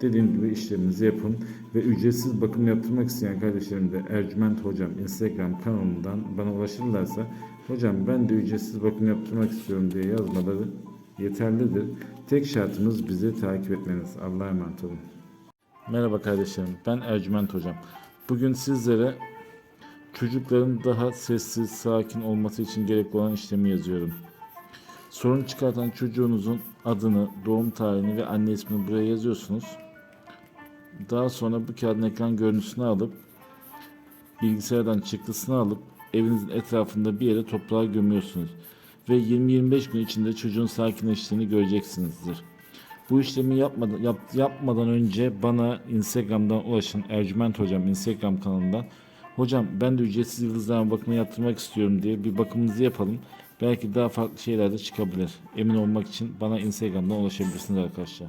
Dediğim gibi işleminizi yapın ve ücretsiz bakım yaptırmak isteyen kardeşlerim de Ercüment Hocam Instagram kanalından bana ulaşırlarsa Hocam ben de ücretsiz bakım yaptırmak istiyorum diye yazmaları yeterlidir. Tek şartımız bizi takip etmeniz. Allah'a emanet olun. Merhaba kardeşlerim ben Ercüment Hocam. Bugün sizlere çocukların daha sessiz, sakin olması için gerekli olan işlemi yazıyorum. Sorun çıkartan çocuğunuzun adını, doğum tarihini ve anne ismini buraya yazıyorsunuz. Daha sonra bu kağıdın ekran görüntüsünü alıp bilgisayardan çıktısını alıp evinizin etrafında bir yere toprağa gömüyorsunuz. Ve 20-25 gün içinde çocuğun sakinleştiğini göreceksinizdir. Bu işlemi yapmadan, yap- yapmadan önce bana Instagram'dan ulaşın. Ercüment Hocam Instagram kanalından. Hocam ben de ücretsiz yıldızlarma bakımı yaptırmak istiyorum diye bir bakımınızı yapalım. Belki daha farklı şeyler de çıkabilir. Emin olmak için bana Instagram'dan ulaşabilirsiniz arkadaşlar.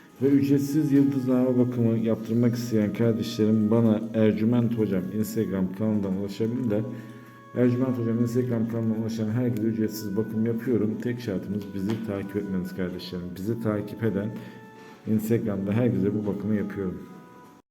Ve ücretsiz yıldızlama bakımı yaptırmak isteyen kardeşlerim bana Ercüment Hocam Instagram kanalından ulaşabilirler. Ercüment Hocam Instagram kanalına ulaşan herkese ücretsiz bakım yapıyorum. Tek şartımız bizi takip etmeniz kardeşlerim. Bizi takip eden Instagram'da herkese bu bakımı yapıyorum.